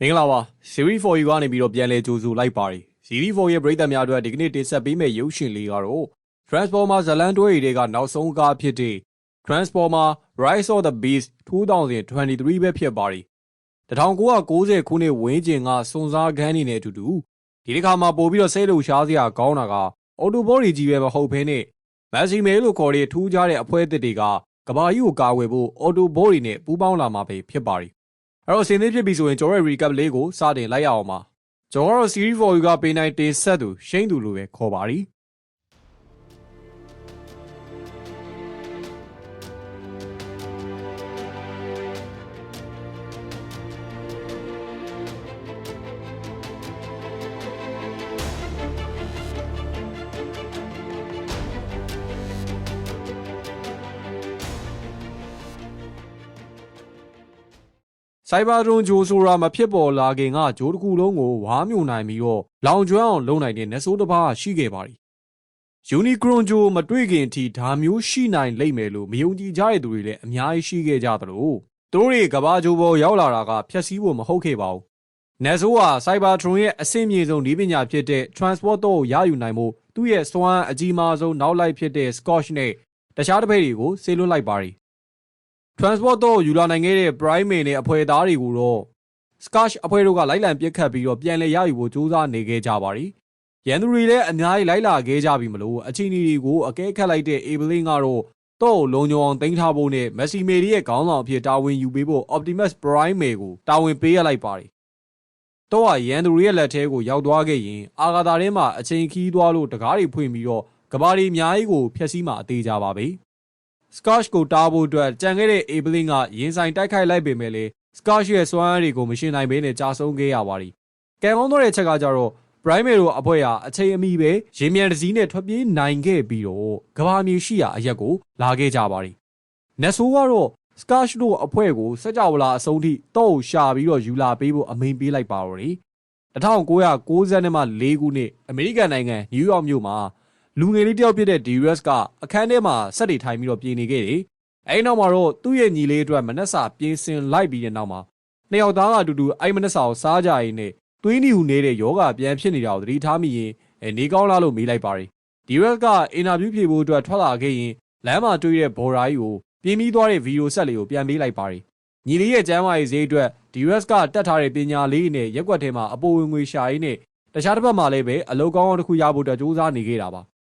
မင်္ဂလာပါ Series 4 U ကနေပြီးတော့ပြန်လဲကြိုဆိုလိုက်ပါတယ် Series 4ရဲ့ပရိသတ်များအတွက်ဒီကနေ့တင်ဆက်ပေးမယ့်ရုပ်ရှင်လေးကတော့ Transformer ဇတ်လန်တွဲတွေကနောက်ဆုံးကားဖြစ်တဲ့ Transformer Rise of the Beast 2023ပဲဖြစ်ပါတယ်1990ခုနှစ်ဝန်းကျင်ကစွန်စားခန်းနေတဲ့အတူတူဒီတစ်ခါမှာပို့ပြီးတော့စိတ်လှုပ်ရှားစရာကောင်းတာကအော်တိုဘော်တွေကြီးပဲမဟုတ်ဘဲနဲ့မက်ဆီမဲလို့ခေါ်တဲ့ထူးခြားတဲ့အဖွဲအသစ်တွေကကဘာကြီးကိုကာဝယ်ဖို့အော်တိုဘော်တွေနဲ့ပူးပေါင်းလာမှာပဲဖြစ်ပါတယ် အဲ့တော့အစင်းသေးဖြစ်ပြီဆိုရင်ကျွန်တော်ရဲ့ recap လေးကိုစတင်လိုက်ရအောင်ပါကျွန်တော်ကတော့ series 4ကပေးနိုင်တင်ဆက်သူရှိန်သူလိုပဲခေါ်ပါရီ စိုက်ဘာဒရုန်ဂျိုဆိုတာမဖြစ်ပေါ်လာခင်ကဂျိုးတစ်ခုလုံးကိုဝါမြုံနိုင်ပြီးတော့လောင်ကျွမ်းအောင်လုပ်နိုင်တဲ့နက်ဆိုးတစ်ပါးရှိခဲ့ပါတယ်။ယူနီကရွန်ဂျိုမတွေ့ခင်အထိဒါမျိုးရှိနိုင်လိမ့်မယ်လို့မယုံကြည်ကြတဲ့သူတွေလည်းအများကြီးရှိခဲ့ကြသလိုသူတို့တွေကဘာဂျိုပေါ်ရောက်လာတာကဖျက်ဆီးဖို့မဟုတ်ခဲ့ပါဘူး။နက်ဆိုးဟာစိုက်ဘာဒရုန်ရဲ့အဆင့်မြေဆုံးနည်းပညာဖြစ်တဲ့ transport တော့ရယူနိုင်မှုသူ့ရဲ့စွမ်းအကြီးမားဆုံးနောက်လိုက်ဖြစ်တဲ့ Scotch နဲ့တခြားတစ်ဖက်တွေကိုဆေးလွတ်လိုက်ပါတယ်။ transport တော့ယူလာနိုင်ခဲ့တဲ့ prime နဲ့အဖွဲ့သားတွေကိုတော့ scash အဖွဲ့တို့ကလိုက်လံပြစ်ခတ်ပြီးတော့ပြန်လည်ရယူဖို့ကြိုးစားနေခဲ့ကြပါတယ်။ရန်သူတွေလည်းအများကြီးလိုက်လာခဲ့ကြပြီမလို့အချင်းတွေကိုအကဲခတ်လိုက်တဲ့ Abelin ကတော့တော့လုံညုံအောင်တင်ထားဖို့နဲ့ Messi မေရဲ့ခေါင်းဆောင်အဖြစ်တာဝန်ယူပေးဖို့ Optimus Prime ကိုတာဝန်ပေးရလိုက်ပါတယ်။တော့ရန်သူတွေရဲ့လက်ထဲကိုရောက်သွားခဲ့ရင်အာဂါသာထဲမှာအချိန်ခီးသွားလို့တကားတွေဖွင့်ပြီးတော့ကဘာဒီအများကြီးကိုဖျက်ဆီးမှအသေးကြပါပဲ။ Scotch ကိုတားဖို့အတွက်ကြံခဲ့တဲ့ Abelin ကရင်ဆိုင်တိုက်ခိုက်လိုက်ပေမဲ့လေ Scotch ရဲ့စွမ်းအားတွေကိုမရှင်နိုင်ဘဲနဲ့ကြာဆုံးခဲ့ရပါတယ်။ကံကောင်းသောတဲ့ချက်ကကြတော့ Prime တို့အဖွဲ့ဟာအချိန်အမီပဲရေမြန်တစည်းနဲ့ထွက်ပြေးနိုင်ခဲ့ပြီးတော့ကဘာမြေရှိရာအရက်ကိုလာခဲ့ကြပါတယ်။နက်ဆိုကတော့ Scotch တို့အဖွဲ့ကိုစက်ကြဝဠာအဆုံးထိတော့ရှာပြီးတော့ယူလာပေးဖို့အမိန်ပေးလိုက်ပါတော့တယ်။1990မှ4ခုနှစ်အမေရိကန်နိုင်ငံနယူးယောက်မြို့မှာ လူငယ်လေးတယောက်ဖြစ်တဲ့ DRS ကအခန်းထဲမှာစက်တွေထိုင်ပြီးတော့ပြင်နေခဲ့တယ်။အဲဒီနောက်မှာတော့သူ့ရဲ့ညီလေးအတွက်မနှက်စာပြင်ဆင်လိုက်ပြီးတဲ့နောက်မှာနှစ်ယောက်သားကအတူတူအိုက်မနှက်စာကိုစားကြရင်းနဲ့သွေးနီဟူနေတဲ့ယောဂပြန်ဖြစ်နေတာကိုသတိထားမိရင်နေကောင်းလားလို့မေးလိုက်ပါတယ်။ DRS ကအင်တာဗျူးဖြေဖို့အတွက်ထွက်လာခဲ့ရင်လမ်းမှာတွေ့တဲ့ဘော်ရာကြီးကိုပြင်းပြီးသွားတဲ့ဗီဒီယိုဆက်လေးကိုပြန်ပေးလိုက်ပါတယ်။ညီလေးရဲ့ကျမ်းမာရေးဈေးအတွက် DRS ကတက်ထားတဲ့ပညာလေးနဲ့ရက်ွက်ထဲမှာအပေါ်ဝင်ငွေရှာရင်းနဲ့တခြားတစ်ဖက်မှာလည်းပဲအလုကောင်းအောင်တစ်ခုရဖို့အတွက်စူးစမ်းနေခဲ့တာပါ။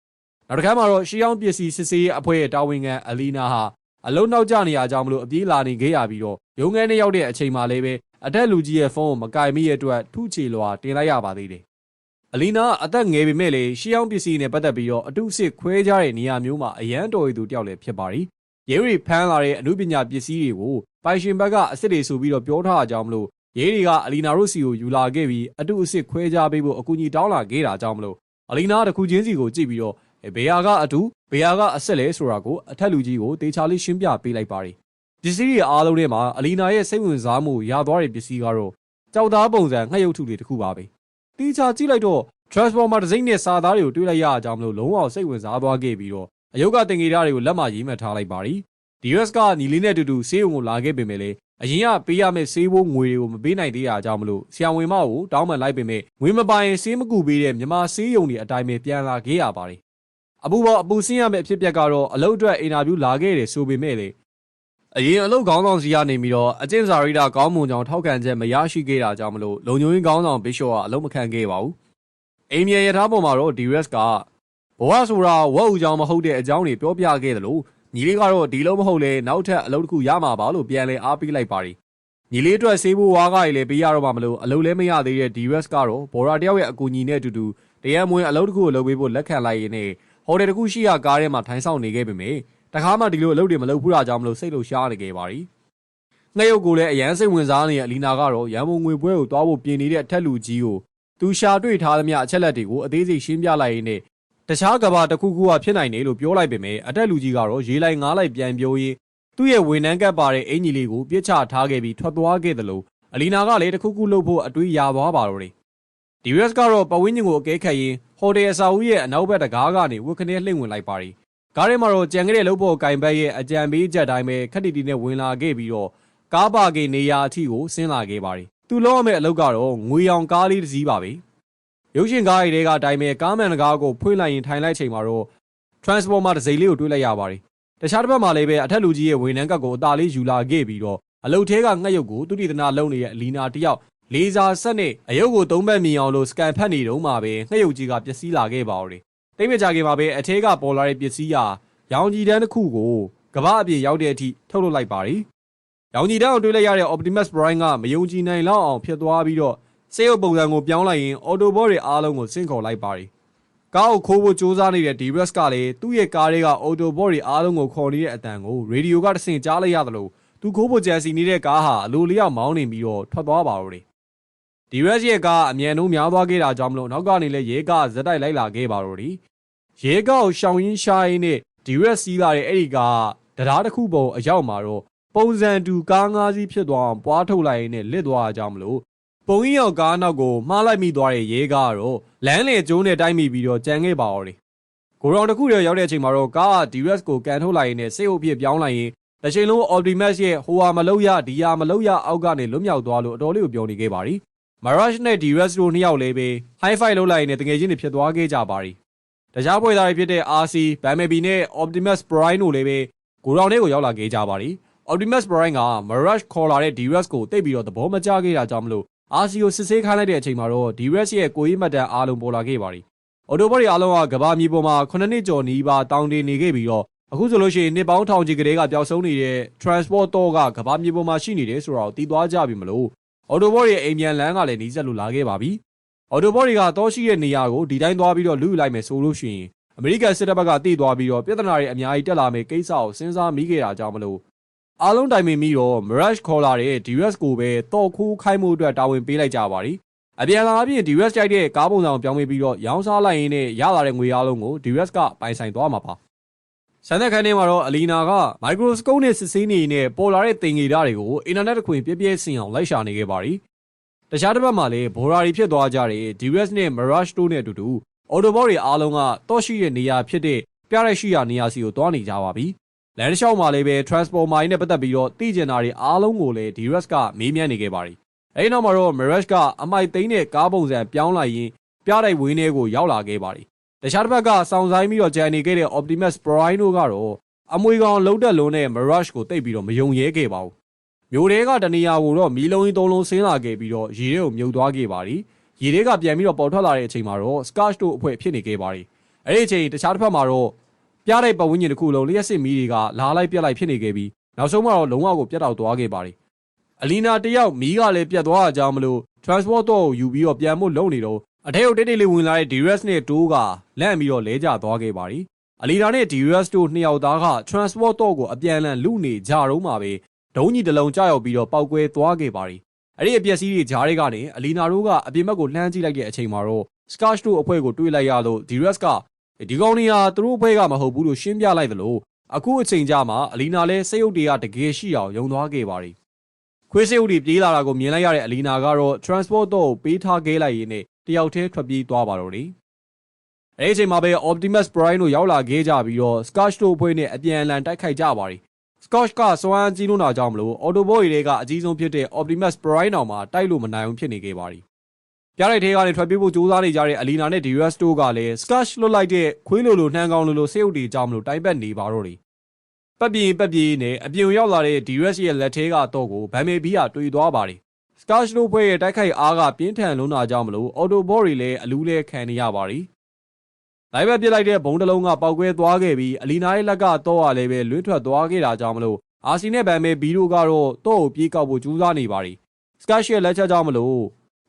နောက်တစ်ခါမှာတော့ရှီအောင်ပစ္စည်းစစ်ဆေးရေးအဖွဲ့ရဲ့တာဝန်ခံအလီနာဟာအလုံးနောက်ကျနေရကြောင်းမလို့အပြေးလာနေခဲ့ရပြီးတော့ရုံးခန်းထဲရောက်တဲ့အချိန်မှာလည်းပဲအတက်လူကြီးရဲ့ဖုန်းကိုမကင်မိရဲ့အတွက်ထုချေလွာတင်လိုက်ရပါသေးတယ်။အလီနာအသက်ငယ်ပေမဲ့လည်းရှီအောင်ပစ္စည်းနဲ့ပတ်သက်ပြီးတော့အတုစစ်ခွဲကြတဲ့နေရာမျိုးမှာအရန်တော်ရည်သူတယောက်လည်းဖြစ်ပါရီ။ရဲရီဖမ်းလာတဲ့အမှုပညာပစ္စည်းတွေကိုပိုင်ရှင်ဘက်ကအစ်စ်တွေဆိုပြီးတော့ပြောထားကြအောင်မလို့ရဲတွေကအလီနာတို့စီကိုယူလာခဲ့ပြီးအတုအစ်ခွဲကြပေးဖို့အကူအညီတောင်းလာခဲ့တာကြောင့်မလို့အလီနာတခုချင်းစီကိုကြည့်ပြီးတော့ ဘေယာကအတူဘေယာကအဆက်လဲဆိုတာကိုအထက်လူကြီးကိုတေချာလေးရှင်းပြပေးလိုက်ပါတယ်ပစ္စည်းတွေအားလုံးထဲမှာအလီနာရဲ့စိတ်ဝင်စားမှုရသွားတဲ့ပစ္စည်းကတော့ကြောက်သားပုံစံငှက်ရုပ်ထုတွေတခုပါပဲတေချာကြည့်လိုက်တော့ transformer တစ်စိမ့်နဲ့စာသားတွေကိုတွေးလိုက်ရအောင်မလို့လုံးဝစိတ်ဝင်စားသွားခဲ့ပြီးတော့အယုတ်ကတင်ကြီးဓာတ်တွေကိုလက်မရေးမှတ်ထားလိုက်ပါရီ DS ကညီလေးနဲ့အတူတူဆေးရုံကိုလာခဲ့ပေမဲ့လေအရင်ကပေးရမယ့်ဆေးဘိုးငွေတွေကိုမပေးနိုင်သေးတာကြောင့်မလို့ဆရာဝန်မကိုတောင်းပန်လိုက်ပေမဲ့ငွေမပိုင်ဆေးမကူပေးတဲ့မြမဆေးရုံတွေအတိုင်းပဲပြန်လာခဲ့ရပါတယ် အပူပေါ်အပူဆင်းရမယ့်အဖြစ်ပြက်ကတော့အလုပ်အတွက်အင်တာဗျူးလာခဲ့တယ်ဆိုပေမဲ့လေအရင်အလုပ်ခေါင်းဆောင်စီကနေပြီးတော့အကျင့်စာရိတာကောင်းမွန်ကြောင်ထောက်ခံချက်မရရှိခဲ့တာကြောင့်မလို့လုံညုံရင်ကောင်းဆောင်ဘီရှော့ကအလုပ်မခံခဲ့ပါဘူးအိမ်မြေရထားပေါ်မှာတော့ DRS ကဘဝဆိုတာဝက်ဦးကြောင်မဟုတ်တဲ့အကြောင်းတွေပြောပြခဲ့တယ်လို့ညီလေးကတော့ဒီလုံးမဟုတ်လေနောက်ထပ်အလုပ်တစ်ခုရမှာပါလို့ပြန်လဲအားပေးလိုက်ပါရီညီလေးအတွက်ဆေးဖို့ဝါးကားတွေလည်းပေးရတော့မှမလို့အလုပ်လည်းမရသေးတဲ့ DRS ကတော့ဘော်ရာတယောက်ရဲ့အကူအညီနဲ့အတူတူတရားမဝင်အလုပ်တစ်ခုကိုလုပ်ပေးဖို့လက်ခံလိုက်ရင်းနဲ့ ဟိုတယ်တစ်ခုရှိရာကားထဲမှာထိုင်ဆောင်နေခဲ့ပေမယ့်တခါမှဒီလိုအလုပ်တွေမလုပ်ဘူးတာကြောင့်မလို့စိတ်လှုပ်ရှားနေခဲ့ပါရီငှက်ရုပ်ကိုလည်းအရန်စိတ်ဝင်စားနေတဲ့အလီနာကတော့ရန်ကုန်ငွေပွဲကိုတွားဖို့ပြင်နေတဲ့အထက်လူကြီးကိုသူရှာတွေ့ထားသမျှအချက်လက်တွေကိုအသေးစိတ်ရှင်းပြလိုက်ရင်းနဲ့တခြားကဘာတစ်ခုခုကဖြစ်နိုင်တယ်လို့ပြောလိုက်ပေမဲ့အတက်လူကြီးကတော့ရေးလိုက်ငားလိုက်ပြန်ပြောရင်းသူ့ရဲ့ဝန်နှန်းကပ်ပါတဲ့အင်ကြီးလေးကိုပြစ်ချထားခဲ့ပြီးထွက်သွားခဲ့တယ်လို့အလီနာကလည်းတစ်ခုခုလုပ်ဖို့အတွေးရသွားပါတော့တယ် ဒီရက်စ်ကတော့ပဝင်းညင်ကိုအကဲခတ်ရင်းဟိုတယ်အစာဦးရဲ့အနောက်ဘက်တကားကနေဝက်ခနဲလှိမ့်ဝင်လိုက်ပါရီကားထဲမှာတော့ကြံခဲ့တဲ့လုပ်ဖို့ကင်ဘက်ရဲ့အကြံပေးချက်တိုင်းပဲခက်တီတီနဲ့ဝင်လာခဲ့ပြီးတော့ကားပါကင်နေရာအထိကိုဆင်းလာခဲ့ပါရီသူလုံးရမယ့်အလုပ်ကတော့ငွေရောင်ကားလေးတစ်စီးပါပဲရုပ်ရှင်ကားရီတွေကအတိုင်းပဲကားမန်တကားကိုဖွင့်လိုက်ရင်ထိုင်လိုက်ချိန်မှာတော့ transformer တစ်စိမ့်လေးကိုတွေးလိုက်ရပါတယ်တခြားတစ်ဖက်မှာလည်းပဲအထက်လူကြီးရဲ့ဝန်ထမ်းကပ်ကိုအသာလေးယူလာခဲ့ပြီးတော့အလုတ်သေးကငှက်ရုပ်ကိုသူတိတနာလုံနေတဲ့အလီနာတယောက် လေဆာဆက်နဲ့အယုတ်ကိုသုံးဘက်မြင်အောင်လို့စကန်ဖတ်နေတုန်းမှာပဲငှက်ရုပ်ကြီးကပျက်စီးလာခဲ့ပါဦးတယ်တိတ်မကြခင်မှာပဲအထဲကပေါ်လာတဲ့ပစ္စည်းဟာရောင်ကြီးတန်းတစ်ခုကိုကမ္ဘာအပြင်ရောက်တဲ့အထိထုတ်လုပ်လိုက်ပါတယ်ရောင်ကြီးတန်းကိုတွေးလိုက်ရတဲ့ Optimus Prime ကမယုံကြည်နိုင်လောက်အောင်ဖြစ်သွားပြီးတော့စေရုပ်ပုံစံကိုပြောင်းလိုက်ရင် Autobot တွေအားလုံးကိုဆင့်ခေါ်လိုက်ပါတယ်ကားကိုခိုးဖို့စူးစမ်းနေတဲ့ D-Rex ကလည်းသူ့ရဲ့ကားတွေက Autobot တွေအားလုံးကိုခေါ်နေတဲ့အတန်ကိုရေဒီယိုကတဆင့်ကြားလိုက်ရသလိုသူခိုးဖို့ကြံစီနေတဲ့ကားဟာအလိုလျောက်မောင်းနေပြီးတော့ထွက်သွားပါတော့တယ်။ D-Rex ရဲ့ကားအမြန်နှုံးများသွားခဲ့တာကြောင့်မလို့နောက်ကနေလည်းရဲကားဇက်တိုက်လိုက်လာခဲ့ပါတော့တယ်။ရဲကားကိုရှောင်ရင်းရှားရင်းနဲ့ D-Rex စီးလာတဲ့အဲ့ဒီကားတရားတစ်ခုပေါ်အရောက်မှာတော့ပုံစံတူကားငါးစီးဖြစ်သွားအောင်ပွားထုတ်လိုက်ရင်းနဲ့လစ်သွားကြကြောင်းမလို့ပုံကြီးရောက်ကားနောက်ကိုမှားလိုက်မိသွားတဲ့ရဲကားကတော့လမ်းလေကျိုးနဲ့တိုက်မိပြီးတော့ကြံခဲ့ပါတော့တယ်။ကိုရောင်တစ်ခုတည်းရောက်တဲ့အချိန်မှာတော့ကားက D-Rex ကိုကန်ထုတ်လိုက်ရင်းနဲ့စိတ်အုပ်ဖြစ်ပြောင်းလိုက်ရင်တစ်ချိန်လုံး Optimus ရဲ့ဟိုဟာမလောက်ရဒီဟာမလောက်ရအောက်ကနေလွတ်မြောက်သွားလို့အတော်လေးကိုပြောနေခဲ့ပါရီ။ Marash နဲ့ D-Rex တို့နှစ်ယောက်လည်းပဲ high five လုပ်လိုက်ရင်းနဲ့တကယ်ချင်းတွေဖြစ်သွားခဲ့ကြပါရီ။တခြားပွဲသားတွေဖြစ်တဲ့ RC, Bumblebee နဲ့ Optimus Prime တို့လည်းပဲကိုရောင်တွေကိုရောက်လာခဲ့ကြပါရီ။ Optimus Prime က Marash ခေါ်လာတဲ့ D-Rex ကိုတိတ်ပြီးတော့သဘောမကျခဲ့တာကြောင့်မလို့ RC ကိုစစ်ဆေးခိုင်းလိုက်တဲ့အချိန်မှာတော့ D-Rex ရဲ့ကိုရေးမှတ်တမ်းအားလုံးပေါ်လာခဲ့ပါရီ။ Autobot တွေအားလုံးကကဘာမြေပေါ်မှာ9နှစ်ကျော်နီးပါးတောင်းတနေခဲ့ပြီးတော့အခုဆိုလို့ရှိရင်နှစ်ပေါင်းထောင်ချီကလေးကပျောက်ဆုံးနေတဲ့ transport တော့ကကဘာမြေပေါ်မှာရှိနေတယ်ဆိုတာကိုသိသွားကြပြီမလို့ Autobot ရဲ့အိမ်ပြန်လန်းကလည်းနီးစပ်လို့လာခဲ့ပါပြီ။ Autobot တွေကတော့ရှိတဲ့နေရာကိုဒီတိုင်းသွားပြီးတော့လူယူလိုက်မယ်ဆိုလို့ရှိရင်အမေရိကန်စစ်တပ်ဘက်ကတည်သွားပြီးတော့ပြဿနာတွေအများကြီးတက်လာမယ်ကိစ္စကိုစဉ်းစားမိခဲ့တာကြောင့်မလို့အားလုံးတိုင်ပင်ပြီးတော့ Mirage ခေါ်လာတဲ့ DRS ကိုပဲတော့ခိုးခိုင်းမှုအတွက်တာဝန်ပေးလိုက်ကြပါရီ။အပြန်လာအပြင် DRS ကြိုက်တဲ့ကားပုံစံကိုပြောင်းပေးပြီးတော့ရောင်းစားလိုက်ရင်းနဲ့ရလာတဲ့ငွေအားလုံးကို DRS ကပိုင်ဆိုင်သွားမှာပါ။ ဆန်သက်ခန်းထဲမှာတော့အလီနာကမိုက်ခရိုစကုပ်နဲ့စစ်ဆေးနေနေပေါ်လာတဲ့တင်ငေဓာတ်တွေကိုအင်တာနက်တခွင်ပြည့်ပြည့်စင်အောင်လိုက်ရှာနေခဲ့ပါရီ။တခြားတစ်ပတ်မှာလည်းဘော်ရာတွေဖြစ်သွားကြတဲ့ DRS နဲ့ Mirage တို့နဲ့အတူတူ Autobot တွေအားလုံးကတော့ရှိတဲ့နေရာဖြစ်တဲ့ပြရိုက်ရှိရာနေရာစီကိုတွားနေကြပါပြီ။လန်ဒရှောက်မှာလည်းပဲ Transformer နဲ့ပတ်သက်ပြီးတော့သိကျင်တာတွေအားလုံးကိုလည်း DRS ကမေးမြန်းနေခဲ့ပါရီ။အဲဒီနောက်မှာတော့ Mirage ကအမိုက်သိန်းတဲ့ကားပုံစံပြောင်းလိုက်ရင်းပြရိုက်ဝင်းထဲကိုရောက်လာခဲ့ပါရီ။ တခြားတစ်ဖက်ကစောင့်ဆိုင်ပြီးတော့ကြံနေခဲ့တဲ့ Optimus Prime တို့ကတော့အမွေကောင်လုံးတက်လုံးနဲ့ Mirage ကိုတိတ်ပြီးတော့မယုံရဲခဲ့ပါဘူး။မျိုးတွေကတနေရာကိုတော့မီးလုံးကြီးသုံးလုံးဆင်းလာခဲ့ပြီးတော့ရေထဲကိုမြုပ်သွားခဲ့ပါရီ။ရေတွေကပြန်ပြီးတော့ပေါ်ထွက်လာတဲ့အချိန်မှာတော့ Scarch တို့အဖွဲ့ဖြစ်နေခဲ့ပါရီ။အဲ့ဒီအချိန်တခြားတစ်ဖက်မှာတော့ပြတဲ့ပတ်ဝန်းကျင်တစ်ခုလုံးလျှက်စစ်မီးတွေကလာလိုက်ပြက်လိုက်ဖြစ်နေခဲ့ပြီးနောက်ဆုံးမှာတော့လုံးဝကိုပြတ်တောက်သွားခဲ့ပါရီ။အလီနာတယောက်မီးကလည်းပြတ်သွားကြအောင်မလို့ transport တော့ကိုယူပြီးတော့ပြန်ဖို့လုံနေတော့ အထက်ကိုတိတ်တိတ်လေးဝင်လာတဲ့ DRS နဲ့တိုးကလန့်ပြီးတော့လဲကျသွားခဲ့ပါရီ။အလီနာနဲ့ DRS တို့နှစ်ယောက်သားက transport တော့ကိုအပြန်အလှန်လူနေကြတော့မှပဲဒုံးကြီးတစ်လုံးကြောက်ပြီးတော့ပောက်ကွဲသွားခဲ့ပါရီ။အဲ့ဒီအပျက်စီးတွေဂျားတွေကနေအလီနာတို့ကအပြင်ဘက်ကိုလှမ်းကြည့်လိုက်တဲ့အချိန်မှာတော့ Scarch တို့အဖွဲ့ကိုတွေးလိုက်ရလို့ DRS ကဒီကောင်နေဟာသူတို့အဖွဲ့ကမဟုတ်ဘူးလို့ရှင်းပြလိုက်သလိုအခုအချိန်ကြမှာအလီနာလည်းစိတ်ရုပ်တွေကတကယ်ရှိအောင်ယုံသွားခဲ့ပါရီ။ခွေးစိတ်ရုပ်တွေပြေးလာတာကိုမြင်လိုက်ရတဲ့အလီနာကတော့ transport တော့ကိုပေးထားခဲ့လိုက်ရင်းနဲ့ တယောက်တည်းထွက်ပြေးသွားပါတော့တယ်။အဲဒီအချိန်မှာပဲ Optimus Prime တို့ရောက်လာခဲ့ကြပြီးတော့ Scarch တို့အဖွဲ့နဲ့အပြန်အလှန်တိုက်ခိုက်ကြပါရီ။ Scarch ကစွမ်းအားကြီးလွန်းတာကြောင့်မလို့ Autobot တွေကအကြီးဆုံးဖြစ်တဲ့ Optimus Prime တောင်မှတိုက်လို့မနိုင်အောင်ဖြစ်နေခဲ့ပါရီ။ပြားရိုက်ထဲကနေထွက်ပြေးဖို့ကြိုးစားနေကြတဲ့အလီနာနဲ့ DRS တို့ကလည်း Scarch လွတ်လိုက်တဲ့ခွေးလိုလိုနှမ်းကောင်းလိုလိုစေုပ်တွေကြောင့်မလို့တိုင်ပတ်နေပါတော့တယ်။ပတ်ပြေးပတ်ပြေးနဲ့အပြင်ရောက်လာတဲ့ DRS ရဲ့လက်ထဲကတော့ကိုဗမ်မေဘီယာတွေ့သွားပါတယ်။ Scarch တို့ဖွဲ့ရဲ့တိုက်ခိုက်အားကပြင်းထန်လွန်းတာကြောင့်မလို့ Autobot တွေလည်းအလူးလဲခံနေရပါတယ်။လိုက်ဘက်ပစ်လိုက်တဲ့ဘုံတစ်လုံးကပောက်ကွဲသွားခဲ့ပြီးအလီနာရဲ့လက်ကတော့ရလည်းပဲလွင့်ထွက်သွားခဲ့တာကြောင့်မလို့အာစီနဲ့ဗန်မေဘီတို့ကတော့တော့ကိုပြေးကောက်ဖို့ကြိုးစားနေပါတယ်။ Scarch ရဲ့လက်ချက်ကြောင့်မလို့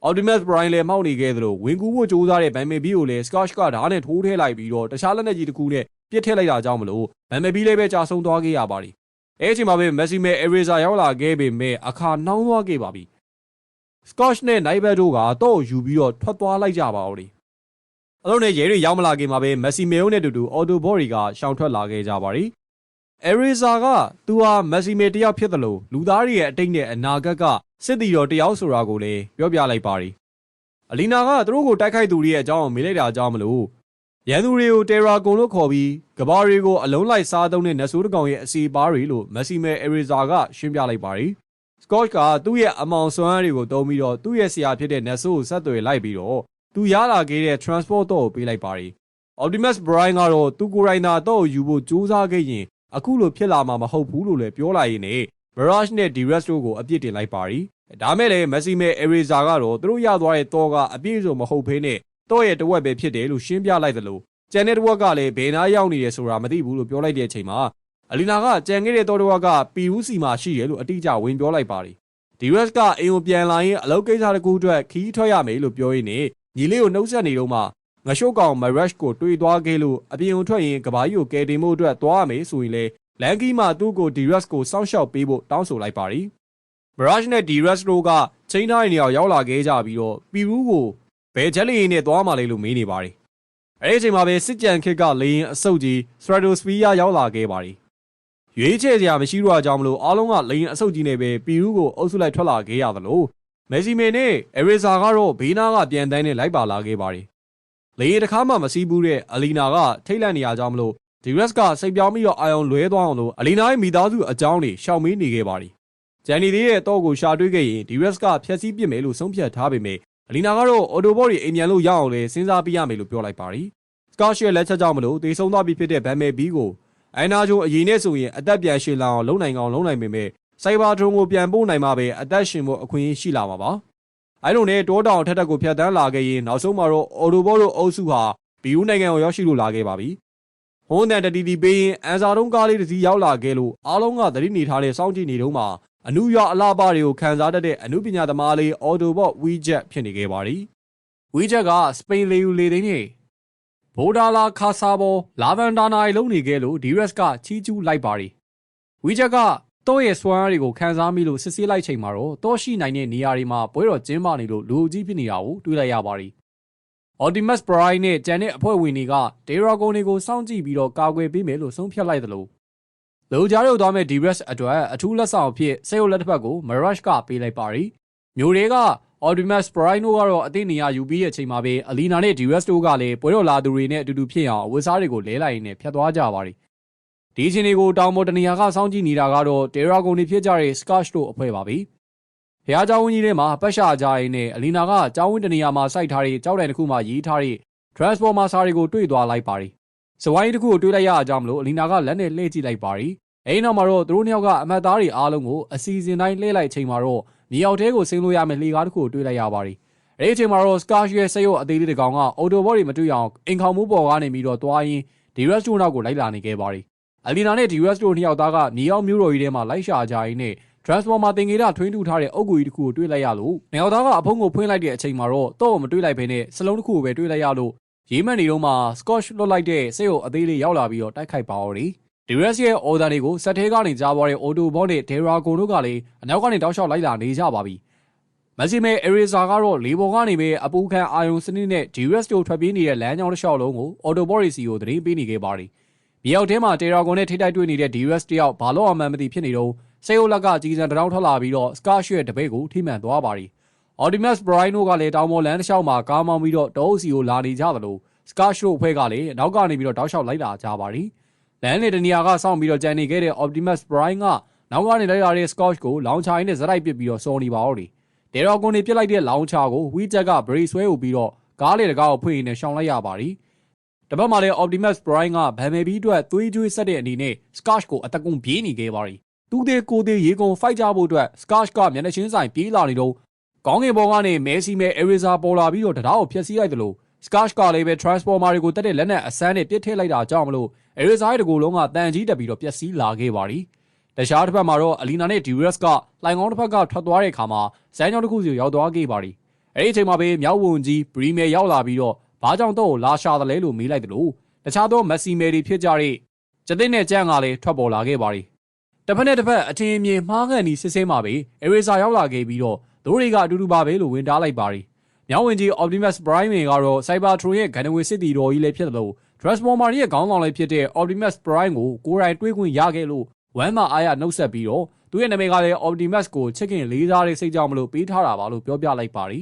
Optimus Prime လည်းမှောက်နေခဲ့သလိုဝင်ကူးဖို့ကြိုးစားတဲ့ဗန်မေဘီကိုလည်း Scarch ကဓာတ်နဲ့ထိုးထည့်လိုက်ပြီးတော့တခြားလက်နက်ကြီးတစ်ခုနဲ့ပြစ်ထည့်လိုက်တာကြောင့်မလို့ဗန်မေဘီလည်းပဲကြာဆုံးသွားခဲ့ရပါတယ်။အဲအချိန်မှာပဲ Maxime Eraser ရောက်လာခဲ့ပေမဲ့အခါနှောင်းသွားခဲ့ပါပြီ။ Scotch နဲ့ Nightbird တို့ကတော့ယူပြီးတော့ထွက်သွားလိုက်ကြပါဦးတယ်။အလုံးနဲ့ရဲတွေရောက်မလာခင်မှာပဲ Maxime နဲ့တူတူ Autobot တွေကရှောင်ထွက်လာခဲ့ကြပါပြီ။ Eraser ကသူဟာ Maxime တယောက်ဖြစ်တယ်လို့လူသားတွေရဲ့အတိတ်နဲ့အနာဂတ်ကစစ်တီတော်တယောက်ဆိုတာကိုလည်းပြောပြလိုက်ပါရီ။အလီနာကသူတို့ကိုတိုက်ခိုက်သူတွေရဲ့အကြောင်းကိုမေးလိုက်တာကြောင့်မလို့ရန်သူတွေကိုတေရာကုံလို့ခေါ်ပြီးကဘာတွေကိုအလုံးလိုက်စားသုံးတဲ့နတ်ဆိုးတကောင်ရဲ့အစီပါတွေလို့မက်ဆီမဲအရီဇာကရှင်းပြလိုက်ပါရီ Scott ကသူ့ရဲ့အမောင်စွမ်းအားတွေကိုတုံးပြီးတော့သူ့ရဲ့ဆရာဖြစ်တဲ့ Nesso ကိုဆက်သွယ်လိုက်ပြီးတော့သူရလာခဲ့တဲ့ transport တော့ကိုပေးလိုက်ပါတယ် Optimus Prime ကတော့သူကိုယ်တိုင်သာတော့ကိုယူဖို့ကြိုးစားခဲ့ရင်အခုလိုဖြစ်လာမှာမဟုတ်ဘူးလို့လည်းပြောလိုက်ရင်းနဲ့ Mirage နဲ့ D-Rex တို့ကိုအပြစ်တင်လိုက်ပါတယ်ဒါမဲ့လည်း Messi မဲ့ Eraser ကတော့သူတို့ရသွားတဲ့တော့ကအပြည့်စုံမဟုတ်ဘဲနဲ့တော့ရဲ့တဝက်ပဲဖြစ်တယ်လို့ရှင်းပြလိုက်သလိုကျန်တဲ့တဝက်ကလည်းဘယ်နာရောက်နေတယ်ဆိုတာမသိဘူးလို့ပြောလိုက်တဲ့အချိန်မှာ အလီနာကကြံခဲ့တဲ့တော့တဝက်ကပီရူးစီမှာရှိတယ်လို့အတိအကျဝင်ပြောလိုက်ပါတယ်ဒီရက်ကအင်ကိုပြန်လာရင်အလုပ်ကိစ္စတစ်ခုအတွက်ခီးထွက်ရမယ်လို့ပြောရင်းနဲ့ညီလေးကိုနှုတ်ဆက်နေတော့မှငရှို့ကောင်မရက်ကိုတွေးသွားခဲ့လို့အပြင်ကိုထွက်ရင်ကဘာကြီးကိုကယ်တင်မှုအတွက်သွားရမယ်ဆိုရင်လေလန်ကီမှာသူ့ကိုဒီရက်ကိုစောင့်ရှောက်ပေးဖို့တောင်းဆိုလိုက်ပါတယ်မရက်နဲ့ဒီရက်တို့ကချိန်တိုင်းနေရာရောက်လာခဲ့ကြပြီးတော့ပီရူးကိုဘယ်ချက်လီနဲ့သွားမှလဲလို့မေးနေပါတယ်အဲဒီအချိန်မှာပဲစစ်ကြံခစ်ကလေရင်အဆုတ်ကြီး Stratosphere ရောက်လာခဲ့ပါတယ် ရွေးချယ်စရာမရှိတော့ကြောင်းမလို့အားလုံးကလေရင်အဆုတ်ကြီးနဲ့ပဲပီရူးကိုအုပ်စုလိုက်ထွက်လာခဲ့ရသလိုမက်ဆီမေနဲ့အရီဇာကတော့ဘေးနားကပြန်တန်းနဲ့လိုက်ပါလာခဲ့ပါတယ်လေရင်တစ်ခါမှမစီးဘူးတဲ့အလီနာကထိတ်လန့်နေရကြောင်းမလို့ဒီရက်စ်ကစိတ်ပြောင်းပြီးတော့အာယုံလွဲသွားအောင်လို့အလီနာရဲ့မိသားစုအကြောင်းတွေရှောင်မေးနေခဲ့ပါတယ်ဂျန်နီသေးရဲ့တော့ကိုရှာတွေးခဲ့ရင်ဒီရက်ကဖျက်ဆီးပစ်မယ်လို့ဆုံးဖြတ်ထားပေမဲ့အလီနာကတော့အော်တိုဘော့တွေအိမ်ပြန်လို့ရအောင်လဲစဉ်းစားပြရမယ်လို့ပြောလိုက်ပါတယ်စကော့ရှ်ရဲ့လက်ချက်ကြောင့်မလို့တေဆုံးသွားပြီဖြစ်တဲ့ဗန်မဲဘီကို အိုင်နာဂျိုအရင်နဲ့ဆိုရင်အသက်ပြန်ရှည်လာအောင်လုံနိုင်အောင်လုံနိုင်ပေမဲ့စိုက်ဘာဒရုန်းကိုပြန်ပို့နိုင်မှပဲအသက်ရှင်ဖို့အခွင့်အရေးရှိလာမှာပါအဲလိုနဲ့တောတောင်ထက်ထက်ကိုဖျက်တမ်းလာခဲ့ရင်နောက်ဆုံးမှာတော့အော်တိုဘော့တို့အုပ်စုဟာဘီယူနိုင်ငံကိုရောက်ရှိလို့လာခဲ့ပါပြီဟွန်းတန်တတီတီပေးရင်အန်စာတုံးကားလေးတစ်စီးရောက်လာခဲ့လို့အားလုံးကသတိနေထားတဲ့စောင့်ကြည့်နေတုန်းမှာအနုရအလားပါတွေကိုခံစားတတ်တဲ့အနုပညာသမားလေး Autobot WeJet ဖြစ်နေခဲ့ပါသည်။ WeJet ကစပိန်လေယူလေသိန်းနဲ့ ဗိုဒါလာခါဆာဘောလာဗန်ဒါနာလုံးနေခဲ့လို့ DRS ကချီးကျူးလိုက်ပါသည်။ WeJet ကတော့ရဲ့စွမ်းအားတွေကိုခံစားမိလို့စစ်ဆေးလိုက်ချိန်မှာတော့တောရှိနိုင်တဲ့နေရာတွေမှာပွဲတော်ကျင်းပနေလို့လူကြီးဖြစ်နေတာကိုတွေ့လိုက်ရပါသည်။ Optimus Prime နဲ့ကျန်တဲ့အဖွဲ့ဝင်တွေက Dragon တွေကိုစောင့်ကြည့်ပြီးတော့ကာကွယ်ပေးမယ်လို့ဆုံးဖြတ်လိုက်သလိုလူကြားရုပ်သွားမဲ့ DRS အတွက်အထူးလက်ဆောင်အဖြစ်စေယုတ်လက်တစ်ဖက်ကို Mirage ကပေးလိုက်ပါရီမျိုးတွေက ။ Optimus Prime ကတော့အသည့်နေရာယူပြီးတဲ့အချိန်မှာပဲ Alina နဲ့ Diresto ကလည်းပွဲတော်လာသူတွေနဲ့အတူတူဖြစ်အောင်အဝတ်စားတွေကိုလဲလိုက်ရင်းနဲ့ဖြတ်သွားကြပါတယ်။ဒီအချိန်တွေကိုတောင်ပေါ်တနေရာကစောင့်ကြည့်နေတာကတော့ Dragon တွေဖြစ်ကြတဲ့ Scorch တို့အဖွဲ့ပါပဲ။ဘုရားကျောင်းဝင်းကြီးထဲမှာပတ်ရှာကြရင်းနဲ့ Alina ကကျောင်းဝင်းတနေရာမှာစိုက်ထားတဲ့ကြောက်တန်တစ်ခုမှရေးထားတဲ့ Transformer စာတွေကိုတွေ့သွားလိုက်ပါတယ်။စဝိုင်းတစ်ခုကိုတွေ့လိုက်ရအောင်မလို့ Alina ကလက်နဲ့လှည့်ကြည့်လိုက်ပါတယ်။အဲဒီနောက်မှာတော့သူတို့နှစ်ယောက်ကအမတ်သားတွေအားလုံးကိုအစီအစဉ်တိုင်းလှည့်လိုက်ချိန်မှာတော့ မြေအောက်ထဲကိုဆင်းလို့ရမယ့်လှေကားတစ်ခုကိုတွေ့လိုက်ရပါတယ်။အဲဒီအချိန်မှာတော့ Scarsh ရဲ့စိတ်ရောအသေးလေးတစ်ကောင်ကအော်တိုဘော့တွေမတွေ့အောင်အင်ခေါင်မှုပေါ်ကနေပြီးတော့တွားရင်း DRS တို့နောက်ကိုလိုက်လာနေခဲ့ပါတယ်။အလီနာနဲ့ DRS တို့နှစ်ယောက်သားကမြေအောက်မျိုးတော်ကြီးထဲမှာလိုက်ရှာကြရင်းနဲ့ Transformer တင်ကေတာထွင်းထူထားတဲ့အုတ်ဂူကြီးတစ်ခုကိုတွေ့လိုက်ရလို့နေအောင်သားကအဖုံးကိုဖွင့်လိုက်တဲ့အချိန်မှာတော့တော့မတွေ့လိုက်ဘဲနဲ့စလုံးတစ်ခုကိုပဲတွေ့လိုက်ရလို့ရေးမှန်နေတော့မှ Scotch လွတ်လိုက်တဲ့စိတ်ရောအသေးလေးရောက်လာပြီးတော့တိုက်ခိုက်ပါတော့တယ်။ ဒီရက်ရဲ့ order တွေကိုစက်ထဲကနေကြားသွားတဲ့ Auto Bot နဲ့ Dragon တို့ကလည်းအနောက်ကနေတောက်လျှောက်လိုက်လာနေကြပါပြီ။မက်ဆီမဲ Eraser ကတော့လေပေါ်ကနေပဲအပူခံအာယုံစနစ်နဲ့ DRS တို့ထွက်ပြေးနေတဲ့လမ်းကြောင်းတစ်လျှောက်လုံးကို Auto Bot စီကိုသတင်းပေးနေခဲ့ပါတယ်။မြေအောက်ထဲမှာ Dragon နဲ့ထိတိုက်တွေ့နေတဲ့ DRS တယောက်ဘာလို့အမှန်မသိဖြစ်နေတော့စေယုတ်လက်ကကြီးစံတောင်ထွက်လာပြီးတော့ Scarsh ရဲ့တပိတ်ကိုထိမှန်သွားပါတယ်။ Optimus Prime တို့ကလည်းတောင်ပေါ်လမ်းတစ်လျှောက်မှာကားမောင်းပြီးတော့တောအုပ်စီကိုလာနေကြသလို Scarsh တို့အဖွဲ့ကလည်းနောက်ကနေပြီးတော့တောက်လျှောက်လိုက်လာကြပါတယ်။ လမ်းလေတနေရာကစောင့်ပြီးတော့ကြံနေခဲ့တဲ့ Optimus Prime ကနောက်ကနေလိုက်လာတဲ့ Scotch ကိုလောင်ချာရင်းနဲ့ဇက်တိုက်ပစ်ပြီးတော့စော်နေပါတော့တယ်။ဒေရောကွန်နေပြစ်လိုက်တဲ့လောင်ချာကိုဝီချက်ကဘရိဆွဲဦးပြီးတော့ကားလေတကားကိုဖွင့်ရင်းနဲ့ရှောင်လိုက်ရပါသည်။တပတ်မှလည်း Optimus Prime ကဗန်မေဘီအတွက်သွေးကြွေးဆက်တဲ့အနေနဲ့ Scotch ကိုအတကုံပြေးနေခဲ့ပါသည်။သူသေးကိုသေးရေကုန်ဖိုက်ကြဖို့အတွက် Scotch ကမျက်နှာချင်းဆိုင်ပြေးလာနေတော့ကောင်းကင်ဘော်ကနေမဲစီမဲ Eraser ပေါ်လာပြီးတော့တရားကိုဖျက်ဆီးလိုက်တယ်လို့ Scotch ကလည်းပဲ Transformer တွေကိုတက်တဲ့လက်နက်အစမ်းနဲ့ပစ်ထည့်လိုက်တာကြောင့်မလို့အဲရီဇိုင်းတကူလုံးကတန်ကြီးတက်ပြီးတော့ပျက်စီးလာခဲ့ပါသည်တခြားတစ်ဖက်မှာတော့အလီနာနဲ့ဒီရက်စ်ကလိုင်ကောင်းတစ်ဖက်ကထွက်သွားတဲ့အခါမှာဇန်ကြောင်တစ်ခုစီရောက်သွားခဲ့ပါသည်အဲဒီအချိန်မှာပဲမြောက်ဝန်ကြီးပရီမီယာရောက်လာပြီးတော့ဘာကြောင့်တော့လာရှာတယ်လဲလို့မေးလိုက်တယ်လို့တခြားသောမက်ဆီမယ်တွေဖြစ်ကြတဲ့ကျသိနဲ့ကြန့်ကလည်းထွက်ပေါ်လာခဲ့ပါသည်တစ်ဖက်နဲ့တစ်ဖက်အထင်အမြင်မှားခံပြီးစစ်စဲမှာပဲအဲရီဇာရောက်လာခဲ့ပြီးတော့သူတို့တွေကအတူတူပါပဲလို့ဝင်တားလိုက်ပါသည် မြောက်ဝင်ကြီး Optimus Prime ကတော့ Cybertron ရဲ့ဂန္ဓဝင်စစ်တီတော်ကြီးလည်းဖြစ်တယ်လို့ Transformer ရဲ့ခေါင်းဆောင်လည်းဖြစ်တဲ့ Optimus Prime ကိုကိုယ်တိုင်တွေးခွင့်ရခဲ့လို့ဝမ်းမှာအားရနှုတ်ဆက်ပြီးတော့သူရဲ့နာမည်ကလည်း Optimus ကိုချစ်ခင်လေးစားတဲ့စိတ်ကြောင့်မလို့ပေးထားတာပါလို့ပြောပြလိုက်ပါရီ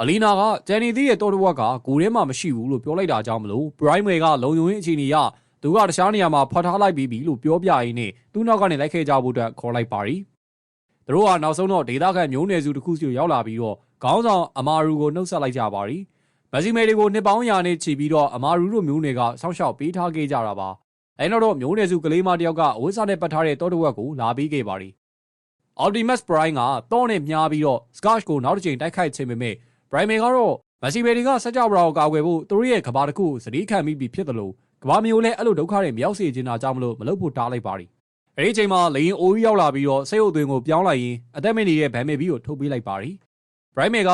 အလီနာကဂျန်နီသီးရဲ့တော်တော်ကကိုထဲမှာမရှိဘူးလို့ပြောလိုက်တာကြောင့်မလို့ Prime ကလုံယုံရင်းအခြေအနေရသူကတခြားနေရာမှာဖတ်ထားလိုက်ပြီးပြီလို့ပြောပြရင်းနဲ့သူ့နောက်ကနေလိုက်ခဲ့ကြဖို့အတွက်ခေါ်လိုက်ပါရီသူသူတို့ကနောက်ဆုံးတော့ဒေသခံမျိုးနွယ်စုတစ်ခုစီကိုရောက်လာပြီးတော့ ခေါင်းဆောင်အမာရူကိုနှုတ်ဆက်လိုက်ကြပါရီမက်ဆီမေတွေကိုနှစ်ပေါင်းရာနဲ့ချီပြီးတော့အမာရူတို့မျိုးနွယ်ကစောင့်ရှောက်ပေးထားခဲ့ကြတာပါအဲနောက်တော့မျိုးနွယ်စုကလေးမတယောက်ကအဝိစာနဲ့ပတ်ထားတဲ့တောတဝက်ကိုလာပြီးခဲ့ပါရီ Optimus Prime ကတော့နဲ့မြားပြီးတော့ Scarch ကိုနောက်တစ်ချိန်တိုက်ခိုက်ခြင်းပေမဲ့ Prime ကတော့မက်ဆီမေတွေကစကြဝဠာကိုကာကွယ်ဖို့သူတို့ရဲ့ကဘာတစ်ခုကိုစတိခံမိပြီးဖြစ်တယ်လို့ကဘာမျိုးလဲအဲ့လိုဒုက္ခတွေမရောက်စေချင်တာကြောင့်မလို့မလုပ်ဖို့တားလိုက်ပါရီအဲ့ဒီချိန်မှာလေရင်အိုးကြီးရောက်လာပြီးတော့စိတ်အုပ်သွင်းကိုပြောင်းလိုက်ရင်အသက်မင်းနေတဲ့ဗန်မေဘီကိုထုတ်ပေးလိုက်ပါရီ Prime က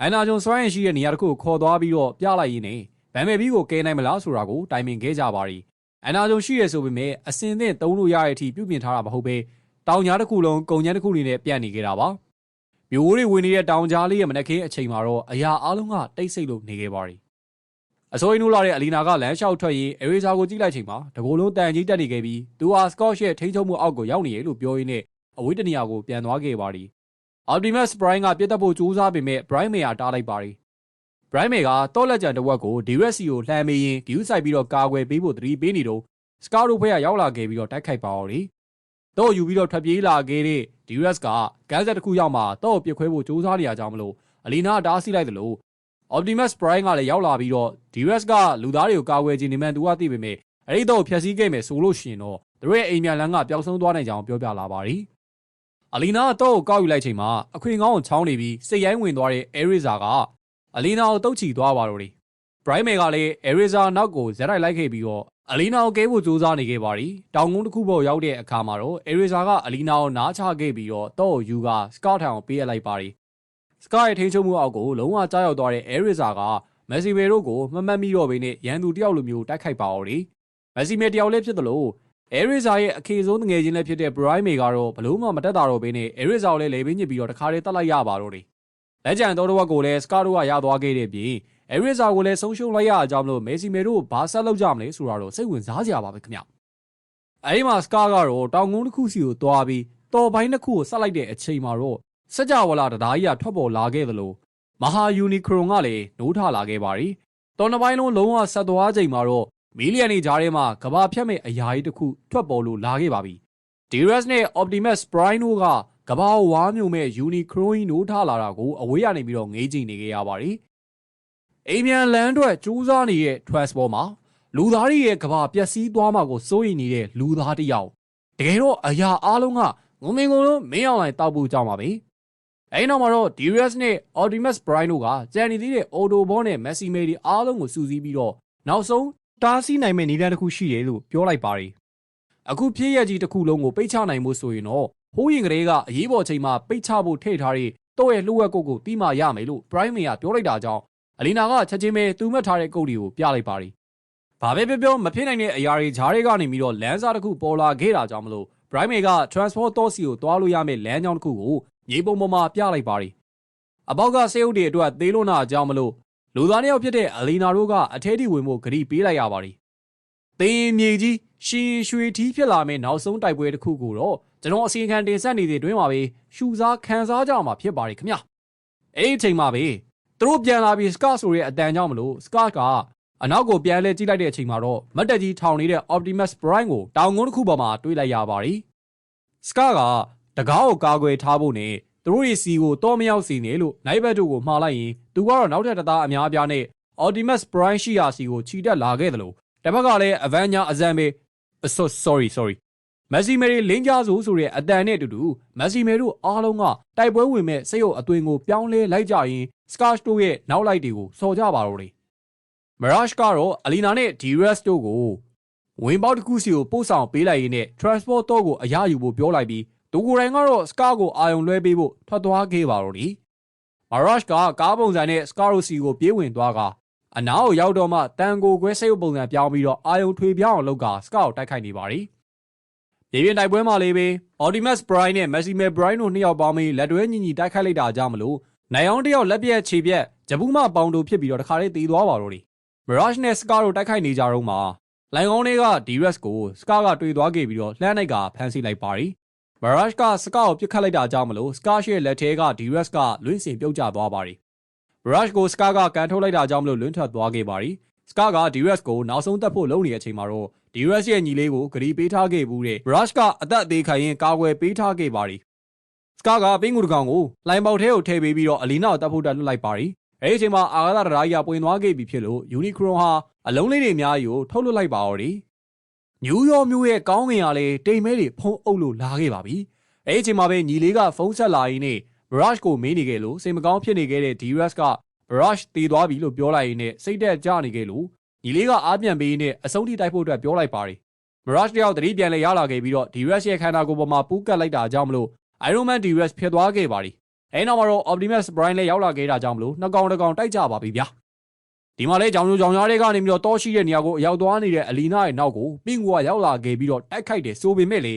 အန်နာဂျွန်စွမ်းရင်ရှိတဲ့နေရာတစ်ခုကိုခေါ်သွားပြီးတော့ပြလိုက်ရင်းနဲ့ဗန်မေဘီကိုကဲနိုင်မလားဆိုတာကိုတိုင်ပင်ခဲ့ကြပါရီအန်နာဂျွန်ရှိရဆိုပေမဲ့အစင်သင့်သုံးလို့ရတဲ့အထိပြုပြင်ထားတာမဟုတ်ပဲတောင်ကြားတစ်ခုလုံးကုံချမ်းတစ်ခုနေနဲ့ပြန့်နေခဲ့တာပါမျိုးတွေဝင်နေတဲ့တောင်ကြားလေးရဲ့မနက်ခင်းအချိန်မှာတော့အရာအလုံးကတိတ်ဆိတ်လို့နေခဲ့ပါရီအစိုးရနိုးလာတဲ့အလီနာကလမ်းလျှောက်ထွက်ရင်အရီဇာကိုကြည့်လိုက်ချိန်မှာတကိုယ်လုံးတန်ကြီးတက်နေခဲ့ပြီးသူဟာစကော့ရှ်ရဲ့ထိန်းချုပ်မှုအောက်ကိုရောက်နေရလို့ပြောရင်းနဲ့အဝေးတနေရာကိုပြန်သွားခဲ့ပါရီ Optimus Prime ကပြတ်တက်ဖို့ကြိုးစားပေမဲ့ Prime မေကတားလိုက်ပါရီ Prime မေကတော့လက်ကြံတစ်ဝက်ကို DRC ကိုလှမ်းမေးရင်ဂယူးဆိုင်ပြီးတော့ကာကွယ်ပေးဖို့သတိပေးနေတော့ Scout တို့ဘက်ကရောက်လာခဲ့ပြီးတော့တိုက်ခိုက်ပါအောင်လေတော့ယူပြီးတော့ထွက်ပြေးလာခဲ့တဲ့ DRS ကကန်းဆက်တစ်ခုရောက်မှတော့ပြစ်ခွဲဖို့ကြိုးစားနေရကြောင်းမလို့အလီနာတားဆီးလိုက်တယ်လို့ Optimus Prime ကလည်းရောက်လာပြီးတော့ DRS ကလူသားတွေကိုကာကွယ်ခြင်းနေမှန်သူကသိပေမဲ့အဲ့ဒီတော့ဖျက်ဆီးခဲ့မယ်ဆိုလို့ရှိရင်တော့သူတို့ရဲ့အိမ်မြန်လန်းကပျောက်ဆုံးသွားနိုင်ကြောင်းပြောပြလာပါရီ အလီနာတော့ကိုကောက်ယူလိုက်ချိန်မှာအခွင့်ကောင်းကိုချောင်းနေပြီးစိတ်ရိုင်းဝင်သွားတဲ့ Eriza ကအလီနာကိုတုတ်ချီသွားပါတော့တယ်။ Prime ကလည်း Eriza နောက်ကိုဇက်တိုက်လိုက်ခဲ့ပြီးတော့အလီနာကိုကဲဖို့ကြိုးစားနေခဲ့ပါရီ။တောင်ကုန်းတစ်ခုပေါ်ရောက်တဲ့အခါမှာတော့ Eriza ကအလီနာကိုနားချခဲ့ပြီးတော့တော့ယူက Scott ထောင်ပေးရလိုက်ပါရီ။ Scott ရဲ့ထိန်းချုပ်မှုအောက်ကိုလုံးဝကြားရောက်သွားတဲ့ Eriza ကမက်ဆီမေတို့ကိုမမှတ်မိတော့ဘဲနဲ့ရန်သူတယောက်လိုမျိုးတိုက်ခိုက်ပါအောင်လေ။မက်ဆီမေတယောက်လည်းဖြစ်သလို အဲရီဇာရဲ့အခေဆုံးငွေချင်းလည်းဖြစ်တဲ့ Prime မေကတော့ဘလို့မှမတက်တာတော့ဘဲနဲ့အဲရီဇာကိုလည်းလေပင်းညစ်ပြီးတော့တခါတည်းတတ်လိုက်ရပါတော့တယ်။လက်ကျန်တော်တော်ကိုလည်းစကာတို့ကရသွားခဲ့တဲ့ပြင်အဲရီဇာကိုလည်းဆုံးရှုံးလိုက်ရအကြောင်းလို့မေစီမေတို့ဘာဆက်လုပ်ကြမလဲဆိုတာတော့စိတ်ဝင်စားစရာပါပဲခင်ဗျ။အဲဒီမှာစကာကတော့တောင်ကုန်းတစ်ခုစီကိုသွားပြီးတော်ပိုင်းတစ်ခုကိုဆက်လိုက်တဲ့အချိန်မှာတော့စကြဝဠာတရားကြီးကထွက်ပေါ်လာခဲ့သလိုမဟာယူနီခရွန်ကလည်းနိုးထလာခဲ့ပါရီ။တော်နှစ်ပိုင်းလုံးလုံးဝဆက်သွားချိန်မှာတော့ မီလီယံနေကြားထဲမှာကဘာဖြတ်မဲ့အရာကြီးတစ်ခုထွက်ပေါ်လို့လာခဲ့ပါပြီ။ DRS နဲ့ Optimus Prime တို့ကကဘာဝါမျိုးမဲ့ Unicron နိုးထလာတာကိုအဝေးရနေပြီးတော့ငေးကြည့်နေခဲ့ရပါတယ်။အိမ်မြန်လန်အတွက်စူးစမ်းနေတဲ့ Transport မှာလူသားတွေရဲ့ကဘာပျက်စီးသွားမှာကိုစိုးရိမ်နေတဲ့လူသားတစ်ယောက်တကယ်တော့အရာအလုံးကငုံမင်းကုန်လုံးမင်းအောင်လိုက်တောက်ဖို့ကြောက်ပါပဲ။အဲဒီနောက်မှာတော့ DRS နဲ့ Optimus Prime တို့ကကြံနေသေးတဲ့ Autobot နဲ့ Messi Made အားလုံးကိုစူးစီးပြီးတော့နောက်ဆုံး တားဆီးနိုင်မဲ့နည်းလမ်းတစ်ခုရှိတယ်လို့ပြောလိုက်ပါတယ်။အခုဖြစ်ရကြီးတစ်ခုလုံးကိုပိတ်ချနိုင်မှုဆိုရင်တော့ဟိုးရင်ကလေးကအရေးပေါ်ချိန်မှာပိတ်ချဖို့ထည့်ထားတဲ့တော့ရဲ့လှုပ်ဝက်ကုတ်ကိုတီးမှရမယ်လို့ Prime ကပြောလိုက်တာကြောင့်အလီနာကချက်ချင်းပဲသူ့မှတ်ထားတဲ့ကုတ်တွေကိုပြလိုက်ပါတယ်။ဘာပဲပြောပြောမဖြစ်နိုင်တဲ့အရာတွေဂျားတွေကနေပြီးတော့လမ်းစာတစ်ခုပေါ်လာခဲ့တာကြောင့်မလို့ Prime က transport တော့စီကိုတွားလို့ရမယ့်လမ်းကြောင်းတစ်ခုကိုမြေပုံပေါ်မှာပြလိုက်ပါတယ်။အပေါက်ကစေအုပ်တွေအတွက်သေးလွန်းတာအကြောင်းမလို့ လူသားတစ်ယောက်ဖြစ်တဲ့အလီနာတို့ကအထဲထိဝင်ဖို့ဂရီပေးလိုက်ရပါတယ်။သင်မြေကြီးရှင်ရွှေထီးဖြစ်လာမယ့်နောက်ဆုံးတိုက်ပွဲတစ်ခုကိုတော့ကျွန်တော်အစီအခံတင်ဆက်နေတဲ့တွင်မှာပဲရှူစားခံစားကြမှာဖြစ်ပါတယ်ခင်ဗျာ။အဲ့ဒီအချိန်မှာပဲသူတို့ပြန်လာပြီးစကာဆိုရဲ့အတန်ကြောင့်မလို့စကာကအနောက်ကိုပြန်လဲကြည့်လိုက်တဲ့အချိန်မှာတော့မတ်တက်ကြီးထောင်နေတဲ့ Optimus Prime ကိုတောင်ကုန်းတစ်ခုပေါ်မှာတွေးလိုက်ရပါတယ်။စကာကတကားကိုကာကွယ်ထားဖို့နဲ့သူတို့ရဲ့စီကိုတော့မရောက်စီနေလို့နိုင်ဘက်တို့ကိုမှားလိုက်ရင် သူကတော့နောက်ထပ်တသားအများအပြားနဲ့ Optimus Prime ရှိရာစီကိုခြိတက်လာခဲ့တယ်လို့တစ်ဖက်ကလည်း Avenger အဇံပဲ sorry sorry မက်ဆီမေရီလင်းကြဆိုဆိုတဲ့အတန်နဲ့အတူတူမက်ဆီမေတို့အားလုံးကတိုက်ပွဲဝင်မဲ့စိတ်ရုပ်အသွင်ကိုပြောင်းလဲလိုက်ကြရင်စကာ့တို့ရဲ့နောက်လိုက်တွေကိုစော်ကြပါတော့တယ်မရရှ်ကတော့အလီနာနဲ့ဒီရက်တို့ကိုဝင်ပေါက်တစ်ခုစီကိုပို့ဆောင်ပေးလိုက်ရင်းနဲ့ transport တော့ကိုအရယူဖို့ပြောလိုက်ပြီးဒူကိုရိုင်ကတော့စကာကိုအာယုံလွှဲပေးဖို့ထွက်သွားခဲ့ပါတော့တယ် မရရှ်ကကားပုံစံနဲ့စကာရိုစီကိုပြေးဝင်သွားကအနားကိုရောက်တော့မှတန်ကိုခွဲစိတ်ပုံစံပြောင်းပြီးတော့အာယုံထွေပြောင်းအောင်လုပ်ကစကာကိုတိုက်ခိုက်နေပါတယ်မြေပြင်တိုက်ပွဲမှာလေးပဲ Optimus Prime နဲ့ Maximus Prime တို့နှစ်ယောက်ပေါင်းပြီးလက်တွဲညီညီတိုက်ခိုက်လိုက်တာကြောင့်မလို့နိုင်အောင်တယောက်လက်ပြက်ခြေပြက်ဂျပူးမပေါင်တို့ဖြစ်ပြီးတော့တခါလေးတည်သွားပါတော့တယ် Mirage နဲ့ Scar တို့တိုက်ခိုက်နေကြတော့မှာလိုင်ကောင်းတွေက DRS ကို Scar ကတွေ့သွားခဲ့ပြီးတော့လှမ်းလိုက်ကဖမ်းဆီးလိုက်ပါရီ Mirage က Scar ကိုပြစ်ခတ်လိုက်တာကြောင့်မလို့ Scar ရဲ့လက်ထဲက DRS ကလွင့်စင်ပြုတ်ကျသွားပါရီ Mirage ကို Scar ကကန်ထုတ်လိုက်တာကြောင့်မလို့လွင့်ထွက်သွားခဲ့ပါရီ Scar က DRS ကိုနောက်ဆုံးတက်ဖို့လုပ်နေတဲ့အချိန်မှာတော့ DRS ရဲ့ညီလေးကိုဂရီပေးထားခဲ့ဘူးတဲ့ Mirage ကအသက်အသေးခံရင်ကာကွယ်ပေးထားခဲ့ပါရီစကားကပင်းကူတကောင်ကိုလိုင်ပေါက်ထဲကိုထည့်ပေးပြီးတော့အလီနာကိုတပ်ဖို့တက်လွတ်လိုက်ပါရီအဲဒီအချိန်မှာအာဂါသတရာကြီးကပွင့်သွားခဲ့ပြီဖြစ်လို့ယူနီခရွန်ဟာအလုံးလေးတွေအများကြီးကိုထုတ်လွတ်လိုက်ပါတော့တယ် နယူးယောက်မြို့ရဲ့ကောင်းကင်ကလည်းတိမ်မဲတွေဖုံးအုပ်လို့လာခဲ့ပါပြီအဲဒီအချိန်မှာပဲညီလေးကဖုန်းဆက်လာရင်းနဲ့ Brush ကိုမေးနေခဲ့လို့စိတ်မကောင်းဖြစ်နေခဲ့တဲ့ DRS က Brush တည်သွားပြီလို့ပြောလိုက်ရင်းနဲ့စိတ်သက်ကြနေခဲ့လို့ညီလေးကအားပြန်ပေးရင်းနဲ့အဆုံးထိတိုက်ဖို့အတွက်ပြောလိုက်ပါတယ် Mirage တယောက်သတိပြန်လဲရလာခဲ့ပြီးတော့ DRS ရဲ့ခန္ဓာကိုယ်ပေါ်မှာပူးကတ်လိုက်တာကြောင့်မလို့ Iron Man DRS ဖြစ်သွားခဲ့ပါသည်အဲနောက်မှာတော့ Optimus Prime လည်းရောက်လာခဲ့တာကြောင့်မလို့နှစ်ကောင်တစ်ကောင်တိုက်ကြပါပြီဗျာ ဒီမှာလဲကြောင်ကြိုကြောင်ကြားတွေကနေပြီးတော့တောရှိတဲ့နေရာကိုအရောက်သွားနေတဲ့အလီနာရဲ့နောက်ကိုပင့်ကူကရောက်လာခဲ့ပြီးတော့တိုက်ခိုက်တယ်ဆိုပေမဲ့လေ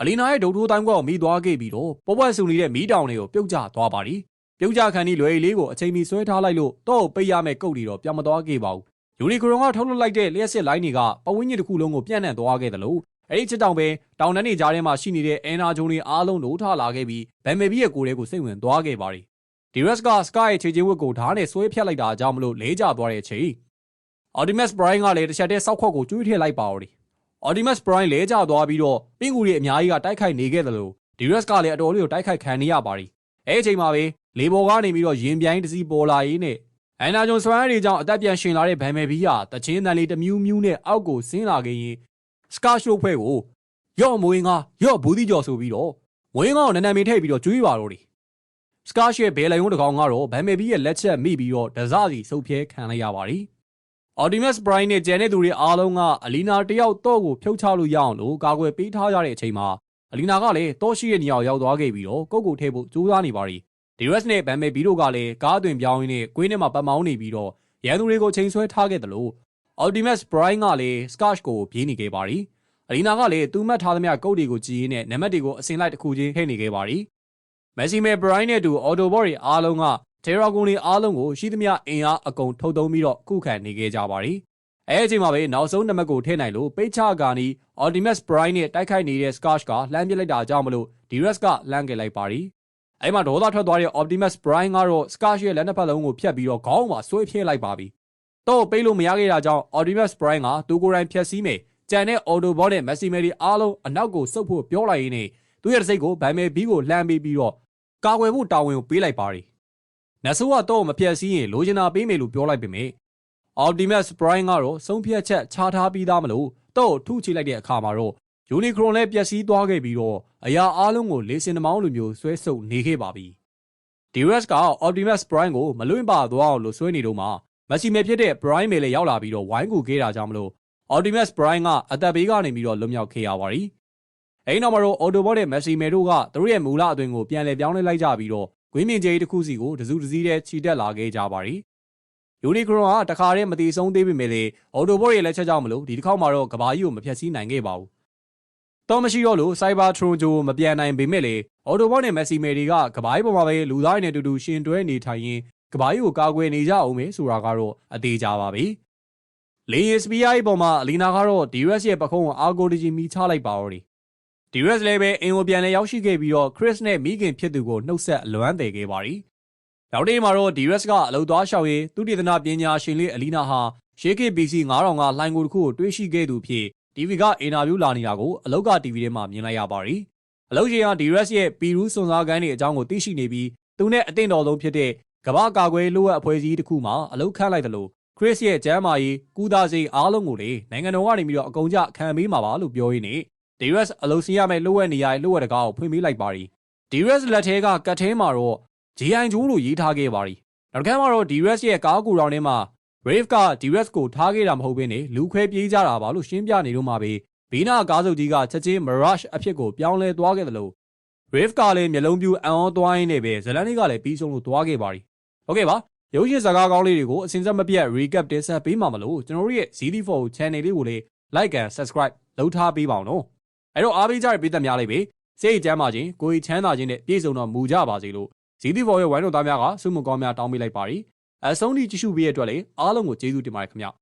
အလီနာရဲ့ဒုတ်ထိုးတိုင်းကွက်ကိုမိသွားခဲ့ပြီးတော့ပေါ်ပွက်ဆူနေတဲ့မီးတောင်တွေကိုပြုတ်ကျသွားပါသည်ပြုတ်ကျခံဒီလွယ်ရီလေးကိုအချိန်မီဆွဲထားလိုက်လို့တော့ပိတ်ရမယ့်ကုတ်တွေတော့ပြောင်းမသွားခဲ့ပါဘူးယူနီခရွန်ကထုတ်လွှတ်လိုက်တဲ့လျှက်စစ်လိုင်းတွေကပဝင်းကြီးတစ်ခုလုံးကိုပြန့်နှံ့သွားခဲ့တယ်လို့အဲ့ဒီချစ်တောင်ပဲတောင်တန်းတွေကြားထဲမှာရှိနေတဲ့အန်နာဂျုံတွေအားလုံးတို့ထလာခဲ့ပြီးဗန်မေဘီရဲ့ကိုယ်လေးကိုစိတ်ဝင်သွားခဲ့ပါတ ယ်ဒီရက်စ်ကစကားရဲ့ခြေချင်းဝတ်ကိုဓာတ်နဲ့ဆွဲဖြတ်လိုက်တာကြောင့်မလို့လဲကျသွားတဲ့အချိန် Optimus Prime ကလည်းတစ်ချက်တည်းစောက်ခွက်ကိုကျွေးထည့်လိုက်ပါတော့တယ် Optimus Prime လဲကျသွားပြီးတော့ပင့်ကူတွေအများကြီးကတိုက်ခိုက်နေခဲ့တယ်လို့ဒီရက်စ်ကလည်းအတော်လေးကိုတိုက်ခိုက်ခံနေရပါတယ်အဲ့ဒီအချိန်မှာပဲလေဘော်ကနေပြီးတော့ရင်ပြိုင်းတစီပေါ်လာရင်းနဲ့အန်နာဂျွန်ဆွမ်းရည်တွေကြောင့်အသက်ပြန်ရှင်လာတဲ့ဗန်မယ်ဘီဟာတချင်းတန်လေးတမြူးမြူးနဲ့အောက်ကိုဆင်းလာခဲ့ရင်စကာရှိုးဖွဲ့ကိုရော့မွေးငါရော့ဘူးသီးကျော်ဆိုပြီးတော့မွေးငါကိုနန်းနန်းမင်းထည့်ပြီးတော့ကျွေးပါတော့တယ် စကာရှရဲ့ဘဲလိုင်ယုံတကောင်ကတော့ဗန်မယ်ဘီရဲ့လက်ချက်မိပြီးတော့ဒဇစီစုပ်ပြဲခံလိုက်ရပါတယ်။ Optimus Prime နဲ့ကျန်တဲ့သူတွေအားလုံးကအလီနာတယောက်တော့ကိုဖြုတ်ချလို့ရအောင်လို့ကာကွယ်ပေးထားကြတဲ့အချိန်မှာအလီနာကလည်းတော့ရှိတဲ့နေရာကိုရောက်သွားခဲ့ပြီးတော့ကုတ်ကိုထည့်ဖို့ကြိုးစားနေပါရီ။ DRS နဲ့ဗန်မယ်ဘီတို့ကလည်းကားအသွင်ပြောင်းရင်းနဲ့ကွင်းထဲမှာပတ်မောင်းနေပြီးတော့ရန်သူတွေကိုချိန်ဆွဲထားခဲ့တယ်လို့ Optimus Prime ကလည်း Scarsh ကိုပြေးနေခဲ့ပါရီ။အလီနာကလည်းသူ့မှတ်ထားသမျှကုတ်တွေကိုကြည့်ရင်းနဲ့နံပါတ်တွေကိုအစင်လိုက်တစ်ခုချင်းထည့်နေခဲ့ပါရီ။ မက်ဆီမဲဘရိုင်းနဲ့တူအော်တိုဘော့တွေအားလုံးကတေရာဂွန်တွေအားလုံးကိုရှိသမျှအင်အားအကုန်ထုတ်သုံးပြီးတော့ခုခံနေခဲ့ကြပါရီ။အဲအချိန်မှာပဲနောက်ဆုံးနံပါတ်ကိုထည့်နိုင်လို့ပိတ်ချကာနီ Optimus Prime နဲ့တိုက်ခိုက်နေတဲ့ Scarsh ကလှမ်းပစ်လိုက်တာကြောင့်မလို့ Direct ကလှမ်းခဲ့လိုက်ပါရီ။အဲမှာဒေါသထွက်သွားတဲ့ Optimus Prime ကတော့ Scarsh ရဲ့လက်နှစ်ဖက်လုံးကိုဖျက်ပြီးတော့ခေါင်းမှာဆွဲဖြဲလိုက်ပါပြီ။တော့ပိတ်လို့မရခဲ့တာကြောင့် Optimus Prime ကသူကိုယ်တိုင်ဖျက်ဆီးမယ်။ကြံတဲ့ Autobot နဲ့ Maximary အားလုံးအနောက်ကိုစုပ်ဖို့ပြောလိုက်ရင်းနဲ့သူ့ရဲ့စိတ်ကိုဗန်မဲဘီကိုလှမ်းပေးပြီးတော့ ကာကွယ်ဖို့တာဝန်ကိုပေးလိုက်ပါတယ်။နဆိုးကတော့မပြတ်စည်းရင်လိုချင်တာပေးမယ်လို့ပြောလိုက်ပေမဲ့ Optimus Prime ကတော့ဆုံးဖြတ်ချက်ချထားပြီးသားမလို့တော့ထုချိလိုက်တဲ့အခါမှာတော့ Unicron လည်းပျက်စီးသွားခဲ့ပြီးတော့အရာအလုံးကိုလေစင်နှမောင်းလိုမျိုးဆွဲဆုပ်နေခဲ့ပါပြီ။ DRS က Optimus Prime ကိုမလွင့်ပါသွားအောင်လို့ဆွဲနေတော့မှမက်ဆီမဲဖြစ်တဲ့ Prime ಮೇಲೆ ရောက်လာပြီးတော့ဝိုင်းကူခဲ့တာကြောင့်မလို့ Optimus Prime ကအသက်ဘေးကနေပြီးတော့လွတ်မြောက်ခဲ့ရပါရီ။ အဲဒီနောက်မှာတော့ Autobot နဲ့ Messi မဲတို့ကသူတို့ရဲ့မူလအသွင်ကိုပြန်လည်ပြောင်းလဲလိုက်ကြပြီးတော့ဂွင်းမြင့်ကျေးတစ်ခုစီကိုတစုတစည်းတည်းခြိတက်လာခဲ့ကြပါရီ။ Unicron ကတခါတည်းမတိဆုံးသေးပေမဲ့လေ Autobot ရဲ့လက်ချက်ကြောင့်မလို့ဒီတစ်ခေါက်မှာတော့ကဘာကြီးကိုမဖျက်ဆီးနိုင်ခဲ့ပါဘူး။တော့မရှိတော့လို့ Cybertron ဂျိုမပြန်နိုင်ပေမဲ့လေ Autobot နဲ့ Messi မဲတွေကကဘာကြီးပေါ်မှာပဲလူသားတွေနဲ့တူတူရှင်တွဲနေထိုင်ရင်ကဘာကြီးကိုကာကွယ်နေကြအောင်မယ်ဆိုတာကတော့အသေးကြပါပဲ။လေယာဉ် SPI ပေါ်မှာအလီနာကတော့ DRS ရဲ့ပခုံးကိုအာဂိုဒီဂျီမီချလိုက်ပါတော့တယ်။ DRS လည်းပဲအင်ကိုပြန်လဲရောက်ရှိခဲ့ပြီးတော့ Chris နဲ့မိခင်ဖြစ်သူကိုနှုတ်ဆက်အလွမ်းတယ်ခဲ့ပါရီ။နောက်နေ့မှာတော့ DRS ကအလုသွားလျှောက်ရေးသူတည်တနာပညာရှင်လေးအလီနာဟာရှေးခေတ် BC 9000ကလှိုင်ကိုတစ်ခုကိုတွေးရှိခဲ့သူဖြစ် TV ကအင်တာဗျူးလာနေတာကိုအလောက်က TV ထဲမှာမြင်လိုက်ရပါရီ။အလောက်ရှင်က DRS ရဲ့ပီရူးစွန်စားကန်းတွေအကြောင်းကိုသိရှိနေပြီးသူနဲ့အသင့်တော်ဆုံးဖြစ်တဲ့ကမ္ဘာကာကွယ်လိုအပ်အဖွဲ့အစည်းတစ်ခုမှာအလောက်ခန့်လိုက်တယ်လို့ခရစ်ရဲ့ကျမ်းမာရေးကုသစေအားလုံးကိုလေနိုင်ငံတော်ကနေပြီးတော့အကုန်ကြခံပေးမှာပါလို့ပြောရင်းနဲ့ DRS အလုပ်စီရမယ့်လှုပ်ဝက်နေရာရဲ့လှုပ်ဝက်တကားကိုဖွင့်ပေးလိုက်ပါရီ DRS လက်ထဲကကတ်ထဲမှာတော့ GI ဂျိုးလို့ရေးထားခဲ့ပါရီနောက်ကမှာတော့ DRS ရဲ့ကားကူတောင်ထဲမှာ Brave က DRS ကိုထားခဲ့တာမဟုတ်ဘဲနဲ့လူခွဲပြေးကြတာပါလို့ရှင်းပြနေတော့မှပဲဘေးနာကားစုပ်ကြီးကချက်ချင်း Mirage အဖြစ်ကိုပြောင်းလဲသွားခဲ့တယ်လို့ Brave ကလည်းမျက်လုံးပြူအံ့ဩသွားရင်းနဲ့ပဲဇလန်လေးကလည်းပြီးဆုံးလို့သွားခဲ့ပါရီဟုတ်ကဲ့ပါရုပ်ရှင်ဇာတ်ကားကောင်းလေးတွေကိုအစဉ်ဆက်မပြတ် recap တင်ဆက်ပေးမှာမလို့ကျွန်တော်တို့ရဲ့ ZD4 channel လေးကိုလည်း like and subscribe လုပ်ထားပေးပါအောင်နော် အဲ့တော့အားပေးကြတဲ့ပြည်သက်များလေးပဲစိတ်ကြမ်းပါခြင်းကိုယ်ချမ်းသာခြင်းနဲ့ပြည့်စုံတော်မူကြပါစေလို့ ZD4 ရဲ့ဝိုင်းတော်သားများကဆုမွန်ကောင်းများတောင်းပေးလိုက်ပါရီအဆုံးထိကြည့်ရှုပေးရတဲ့အတွက်လည်းအားလုံးကိုကျေးဇူးတင်ပါတယ်ခင်ဗျ